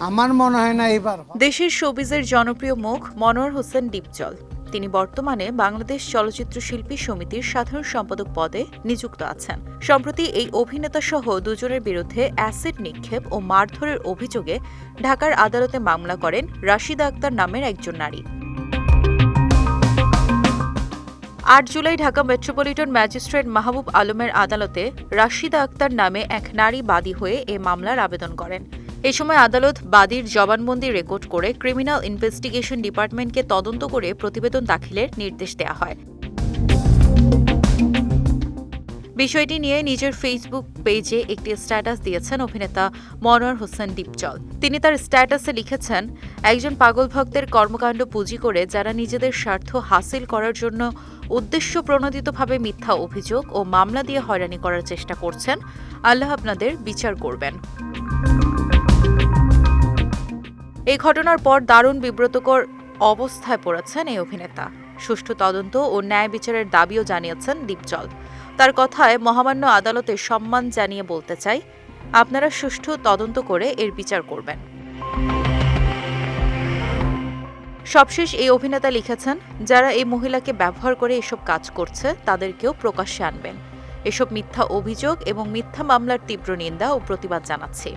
আমার মনে হয় না এবার দেশের শোবিজের জনপ্রিয় মুখ মনোয়ার হোসেন ডিপজল। তিনি বর্তমানে বাংলাদেশ চলচ্চিত্র শিল্পী সমিতির সাধারণ সম্পাদক পদে নিযুক্ত আছেন। সম্প্রতি এই অভিনেতা সহ দুজনের বিরুদ্ধে অ্যাসিড নিক্ষেপ ও মারধরের অভিযোগে ঢাকার আদালতে মামলা করেন রাশিদা আক্তার নামের একজন নারী। আট July Dhaka metropolitan magistrate Mahbub আলমের আদালতে রাশিদা আক্তার নামে এক নারী বাদী হয়ে এ মামলার আবেদন করেন। এ সময় আদালত বাদীর জবানবন্দি রেকর্ড করে ক্রিমিনাল ইনভেস্টিগেশন ডিপার্টমেন্টকে তদন্ত করে প্রতিবেদন দাখিলের নির্দেশ দেওয়া হয়। বিষয়টি নিয়ে নিজের ফেসবুক পেজে একটি স্ট্যাটাস দিয়েছেন অভিনেতা মনোয়ার হোসেন দীপজল। তিনি তার স্ট্যাটাসে লিখেছেন, একজন পাগল ভক্তের কর্মকাণ্ড পুঁজি করে যারা নিজেদের স্বার্থ হাসিল করার জন্য উদ্দেশ্য প্রণোদিতভাবে মিথ্যা অভিযোগ ও মামলা দিয়ে হয়রানি করার চেষ্টা করছেন, আল্লাহ আপনাদের বিচার করবেন। এই ঘটনার পর দারুণ বিব্রতকর অবস্থায় পড়েছেন এই অভিনেতা। সুষ্ঠু তদন্ত ও ন্যায় বিচারের দাবিও জানিয়েছেন দীপজল। তার কথায় মহামান্য আদালতে সম্মান জানিয়ে বলতে চাই, আপনারা সুষ্ঠু তদন্ত করে এর বিচার করবেন। সবশেষ এই অভিনেতা লিখেছেন, যারা এই মহিলাকে ব্যবহার করে এসব কাজ করছে, তাদেরকেও প্রকাশ্যে আনবেন। এসব মিথ্যা অভিযোগ এবং মিথ্যা মামলার তীব্র নিন্দা ও প্রতিবাদ জানাচ্ছি।